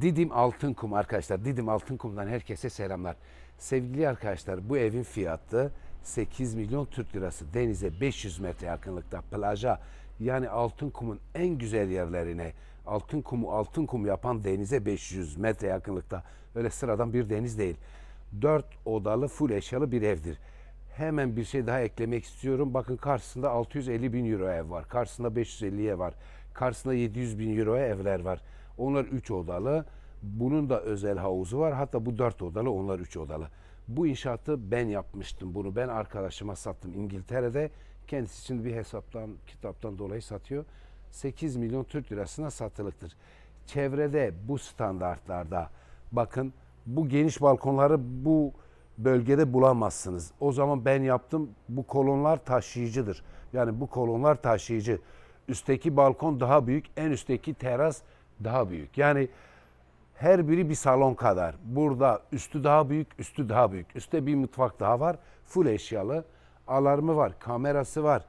Didim Altın Kum arkadaşlar. Didim Altın Kum'dan herkese selamlar. Sevgili arkadaşlar bu evin fiyatı 8 milyon Türk lirası. Denize 500 metre yakınlıkta plaja yani Altın Kum'un en güzel yerlerine Altın Kum'u Altın Kum yapan denize 500 metre yakınlıkta. Öyle sıradan bir deniz değil. 4 odalı full eşyalı bir evdir. Hemen bir şey daha eklemek istiyorum. Bakın karşısında 650 bin euro ev var. Karşısında 550'ye var. Karşısında 700 bin euroya evler var. Onlar 3 odalı. Bunun da özel havuzu var. Hatta bu 4 odalı, onlar 3 odalı. Bu inşaatı ben yapmıştım. Bunu ben arkadaşıma sattım İngiltere'de. Kendisi için bir hesaptan, kitaptan dolayı satıyor. 8 milyon Türk lirasına satılıktır. Çevrede bu standartlarda bakın bu geniş balkonları bu bölgede bulamazsınız. O zaman ben yaptım. Bu kolonlar taşıyıcıdır. Yani bu kolonlar taşıyıcı. Üstteki balkon daha büyük, en üstteki teras daha büyük. Yani her biri bir salon kadar. Burada üstü daha büyük, üstü daha büyük. Üstte bir mutfak daha var. Full eşyalı. Alarmı var, kamerası var.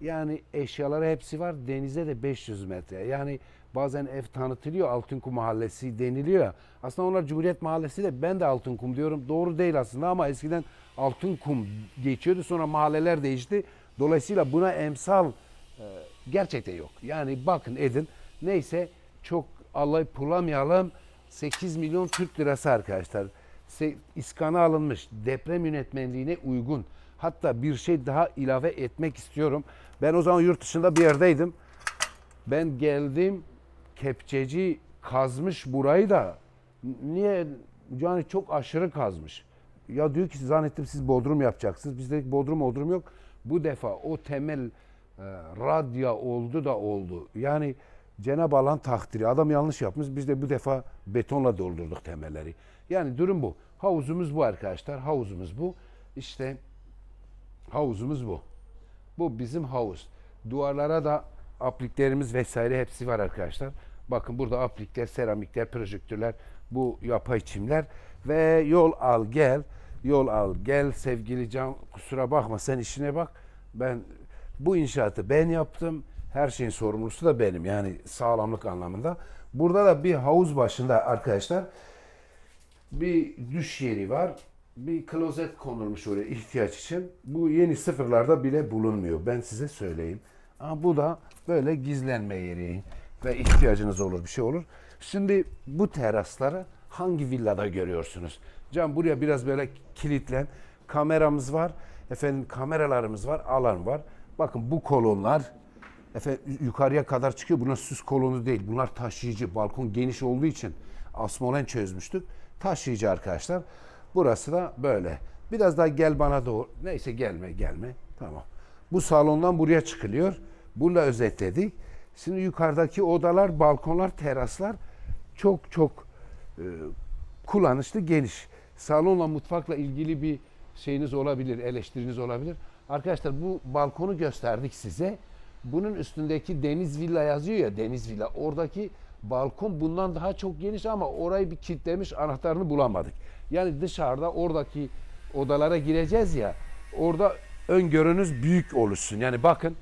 Yani eşyaları hepsi var. Denize de 500 metre. Yani bazen ev tanıtılıyor Altınkum Mahallesi deniliyor. Aslında onlar Cumhuriyet Mahallesi de ben de Altınkum diyorum. Doğru değil aslında ama eskiden Altınkum geçiyordu. Sonra mahalleler değişti. Dolayısıyla buna emsal e, gerçekten yok. Yani bakın edin. Neyse çok Allah'ı pulamayalım. 8 milyon Türk lirası arkadaşlar. İskana alınmış. Deprem yönetmenliğine uygun. Hatta bir şey daha ilave etmek istiyorum. Ben o zaman yurt dışında bir yerdeydim. Ben geldim kepçeci kazmış burayı da niye yani çok aşırı kazmış. Ya diyor ki zannettim siz bodrum yapacaksınız. Bizde bodrum bodrum yok. Bu defa o temel e, radya oldu da oldu. Yani Cenab-ı Allah'ın takdiri. Adam yanlış yapmış. Biz de bu defa betonla doldurduk temelleri. Yani durum bu. Havuzumuz bu arkadaşlar. Havuzumuz bu. İşte havuzumuz bu. Bu bizim havuz. Duvarlara da apliklerimiz vesaire hepsi var arkadaşlar. Bakın burada aplikler, seramikler, projektörler, bu yapay çimler ve yol al gel. Yol al gel sevgili Can kusura bakma sen işine bak. Ben bu inşaatı ben yaptım. Her şeyin sorumlusu da benim yani sağlamlık anlamında. Burada da bir havuz başında arkadaşlar bir duş yeri var. Bir klozet konulmuş oraya ihtiyaç için. Bu yeni sıfırlarda bile bulunmuyor. Ben size söyleyeyim. Ama bu da böyle gizlenme yeri ve ihtiyacınız olur bir şey olur. Şimdi bu terasları hangi villada görüyorsunuz? Can buraya biraz böyle kilitlen. Kameramız var. Efendim kameralarımız var. Alarm var. Bakın bu kolonlar efendim, yukarıya kadar çıkıyor. Bunlar süs kolonu değil. Bunlar taşıyıcı. Balkon geniş olduğu için asmolen çözmüştük. Taşıyıcı arkadaşlar. Burası da böyle. Biraz daha gel bana doğru. Neyse gelme gelme. Tamam. Bu salondan buraya çıkılıyor. Bunu da özetledik. Şimdi yukarıdaki odalar, balkonlar, teraslar çok çok e, kullanışlı, geniş. Salonla, mutfakla ilgili bir şeyiniz olabilir, eleştiriniz olabilir. Arkadaşlar bu balkonu gösterdik size. Bunun üstündeki deniz villa yazıyor ya deniz villa. Oradaki balkon bundan daha çok geniş ama orayı bir kilitlemiş anahtarını bulamadık. Yani dışarıda oradaki odalara gireceğiz ya orada öngörünüz büyük oluşsun. Yani bakın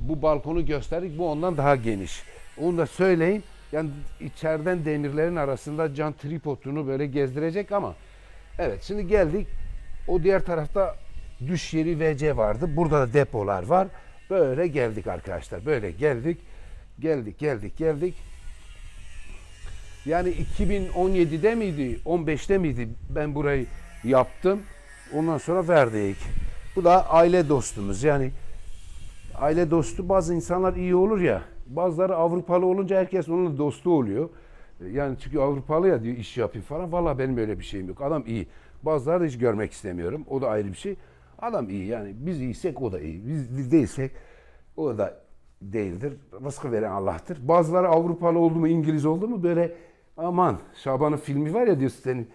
bu balkonu gösterdik bu ondan daha geniş. Onu da söyleyin. Yani içeriden demirlerin arasında can tripodunu böyle gezdirecek ama evet şimdi geldik. O diğer tarafta düş yeri WC vardı. Burada da depolar var. Böyle geldik arkadaşlar. Böyle geldik. Geldik, geldik, geldik. Yani 2017'de miydi, 15'te miydi ben burayı yaptım. Ondan sonra verdik. Bu da aile dostumuz. Yani aile dostu bazı insanlar iyi olur ya. Bazıları Avrupalı olunca herkes onunla dostu oluyor. Yani çünkü Avrupalı ya diyor iş yapayım falan. Valla benim öyle bir şeyim yok. Adam iyi. Bazıları hiç görmek istemiyorum. O da ayrı bir şey. Adam iyi yani. Biz iyiysek o da iyi. Biz, değilsek o da değildir. Rızkı veren Allah'tır. Bazıları Avrupalı oldu mu, İngiliz oldu mu böyle aman Şaban'ın filmi var ya diyor senin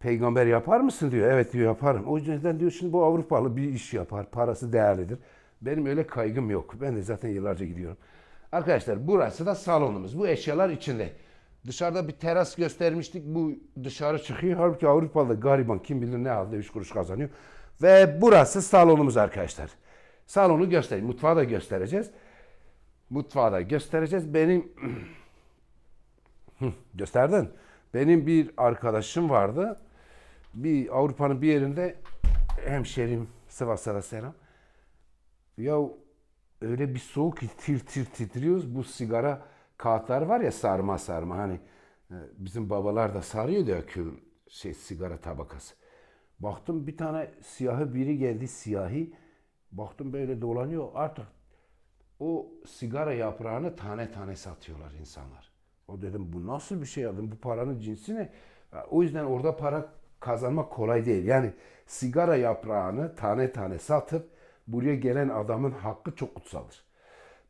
peygamber yapar mısın diyor. Evet diyor yaparım. O yüzden diyor şimdi bu Avrupalı bir iş yapar. Parası değerlidir. Benim öyle kaygım yok. Ben de zaten yıllarca gidiyorum. Arkadaşlar burası da salonumuz. Bu eşyalar içinde. Dışarıda bir teras göstermiştik. Bu dışarı çıkıyor. Halbuki Avrupalı gariban kim bilir ne aldı 3 kuruş kazanıyor. Ve burası salonumuz arkadaşlar. Salonu göstereyim. Mutfağı da göstereceğiz. Mutfağı da göstereceğiz. Benim gösterdin. Benim bir arkadaşım vardı. Bir Avrupa'nın bir yerinde hemşerim Sivas'a da selam. Ya öyle bir soğuk ki tir tir titriyoruz. Bu sigara kağıtlar var ya sarma sarma hani e, bizim babalar da sarıyordu ya kül şey sigara tabakası. Baktım bir tane siyahı biri geldi siyahi. Baktım böyle dolanıyor artık o sigara yaprağını tane tane satıyorlar insanlar. O dedim bu nasıl bir şey aldım bu paranın cinsi ne? O yüzden orada para kazanmak kolay değil. Yani sigara yaprağını tane tane satıp buraya gelen adamın hakkı çok kutsaldır.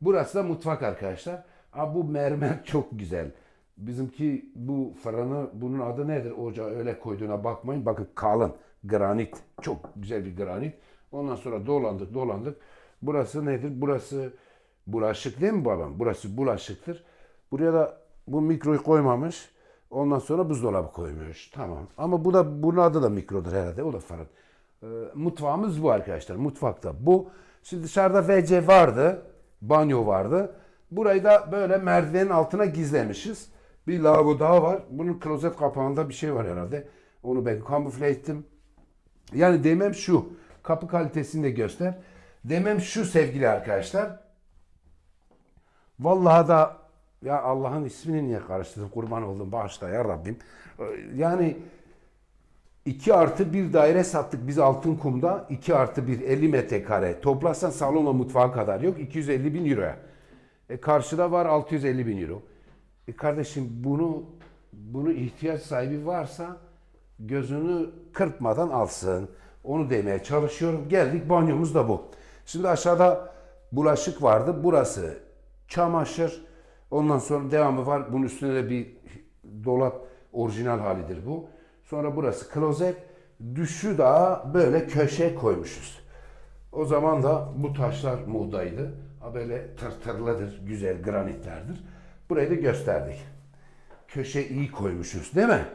Burası da mutfak arkadaşlar. Aa, bu mermer çok güzel. Bizimki bu fırını bunun adı nedir? Ocağa öyle koyduğuna bakmayın. Bakın kalın granit. Çok güzel bir granit. Ondan sonra dolandık dolandık. Burası nedir? Burası bulaşık değil mi babam? Burası bulaşıktır. Buraya da bu mikroyu koymamış. Ondan sonra buzdolabı koymuş. Tamam. Ama bu da bunun adı da mikrodur herhalde. O da fırın. Ee, mutfağımız bu arkadaşlar. Mutfakta bu. Şimdi dışarıda WC vardı. Banyo vardı. Burayı da böyle merdivenin altına gizlemişiz. Bir lavabo daha var. Bunun klozet kapağında bir şey var herhalde. Onu ben kamufle ettim. Yani demem şu. Kapı kalitesini de göster. Demem şu sevgili arkadaşlar. Vallahi da ya Allah'ın ismini niye karıştırdım kurban oldum bağışla ya Rabbim. Yani 2 artı bir daire sattık biz altın kumda. 2 artı bir 50 metrekare. Toplasan salonla mutfağa kadar yok. 250 bin euroya. E karşıda var 650 bin euro. E kardeşim bunu bunu ihtiyaç sahibi varsa gözünü kırpmadan alsın. Onu demeye çalışıyorum. Geldik banyomuz da bu. Şimdi aşağıda bulaşık vardı. Burası çamaşır. Ondan sonra devamı var. Bunun üstünde de bir dolap orijinal halidir bu. Sonra burası klozet. Düşü da böyle köşe koymuşuz. O zaman da bu taşlar modaydı. Böyle tırtırlıdır, güzel granitlerdir. Burayı da gösterdik. Köşe iyi koymuşuz değil mi?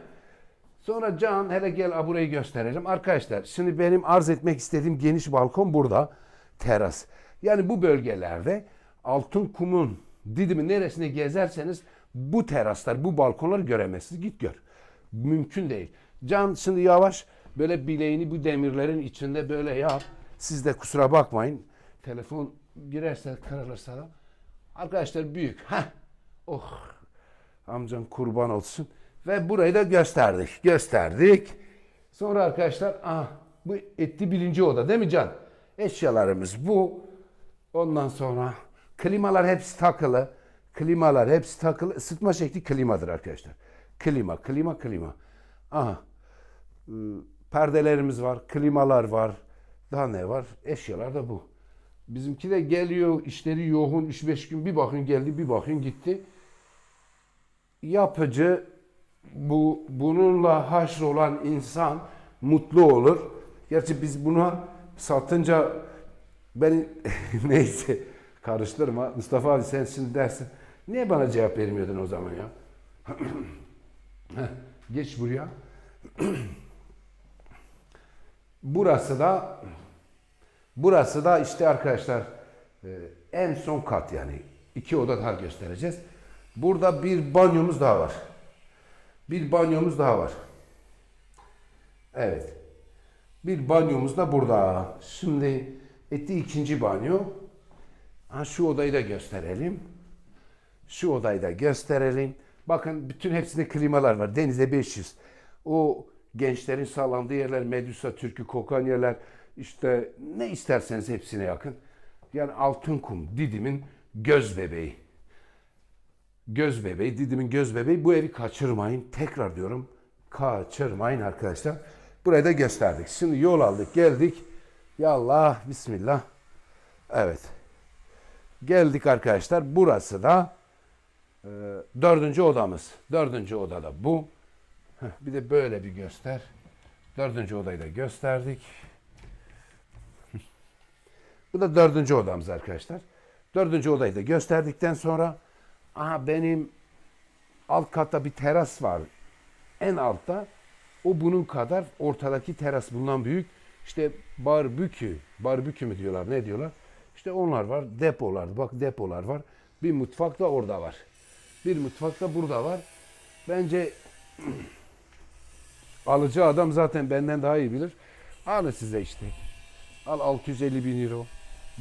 Sonra Can hele gel burayı gösterelim. Arkadaşlar şimdi benim arz etmek istediğim geniş balkon burada. Teras. Yani bu bölgelerde altın kumun Didim'in neresine gezerseniz bu teraslar, bu balkonları göremezsiniz. Git gör. Mümkün değil. Can şimdi yavaş böyle bileğini bu demirlerin içinde böyle yap. Siz de kusura bakmayın. Telefon girerse kırılırsa da. Arkadaşlar büyük. Heh. Oh. Amcan kurban olsun. Ve burayı da gösterdik. Gösterdik. Sonra arkadaşlar ah, bu etti birinci oda değil mi Can? Eşyalarımız bu. Ondan sonra klimalar hepsi takılı. Klimalar hepsi takılı. Isıtma şekli klimadır arkadaşlar. Klima, klima, klima. Aha. Perdelerimiz var, klimalar var. Daha ne var? Eşyalar da bu. Bizimki de geliyor, işleri yoğun, 3-5 gün bir bakın geldi, bir bakın gitti yapıcı bu bununla haşr olan insan mutlu olur. Gerçi biz buna satınca beni neyse karıştırma. Mustafa abi sen şimdi dersin. Niye bana cevap vermiyordun o zaman ya? Geç buraya. burası da burası da işte arkadaşlar e, en son kat yani. iki oda daha göstereceğiz. Burada bir banyomuz daha var. Bir banyomuz daha var. Evet. Bir banyomuz da burada. Şimdi etti ikinci banyo. Ha, şu odayı da gösterelim. Şu odayı da gösterelim. Bakın bütün hepsinde klimalar var. Denize 500. O gençlerin sağlandığı yerler, Medusa, Türkü, kokan yerler. İşte ne isterseniz hepsine yakın. Yani altın kum, Didim'in göz bebeği göz bebeği, Didim'in göz bebeği. Bu evi kaçırmayın. Tekrar diyorum kaçırmayın arkadaşlar. Burayı da gösterdik. Şimdi yol aldık geldik. Ya Allah Bismillah. Evet. Geldik arkadaşlar. Burası da e, dördüncü odamız. Dördüncü odada bu. Heh, bir de böyle bir göster. Dördüncü odayı da gösterdik. Bu da dördüncü odamız arkadaşlar. Dördüncü odayı da gösterdikten sonra aha benim alt katta bir teras var. En altta o bunun kadar ortadaki teras bundan büyük. İşte barbekü, barbekü mü diyorlar ne diyorlar? İşte onlar var. Depolar. Bak depolar var. Bir mutfak da orada var. Bir mutfak da burada var. Bence Alıcı adam zaten benden daha iyi bilir. Alın size işte. Al 650 bin euro.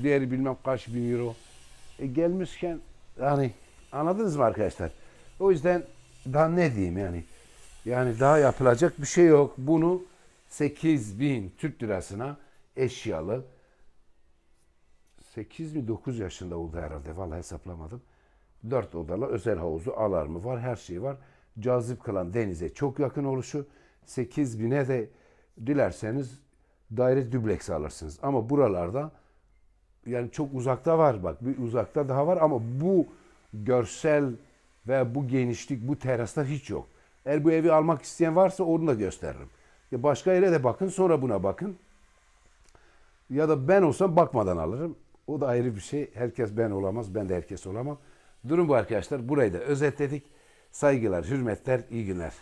Diğeri bilmem kaç bin euro. E gelmişken yani anladınız mı arkadaşlar? O yüzden daha ne diyeyim yani. Yani daha yapılacak bir şey yok. Bunu 8 bin Türk lirasına eşyalı 8 mi 9 yaşında oldu herhalde. Vallahi hesaplamadım. 4 odalı özel havuzu, alarmı var, her şey var. Cazip kılan denize çok yakın oluşu. 8 bine de dilerseniz daire dübleks alırsınız. Ama buralarda yani çok uzakta var bak. Bir uzakta daha var ama bu görsel ve bu genişlik, bu teraslar hiç yok. Eğer bu evi almak isteyen varsa onu da gösteririm. Ya başka yere de bakın sonra buna bakın. Ya da ben olsam bakmadan alırım. O da ayrı bir şey. Herkes ben olamaz, ben de herkes olamam. Durum bu arkadaşlar. Burayı da özetledik. Saygılar, hürmetler, iyi günler.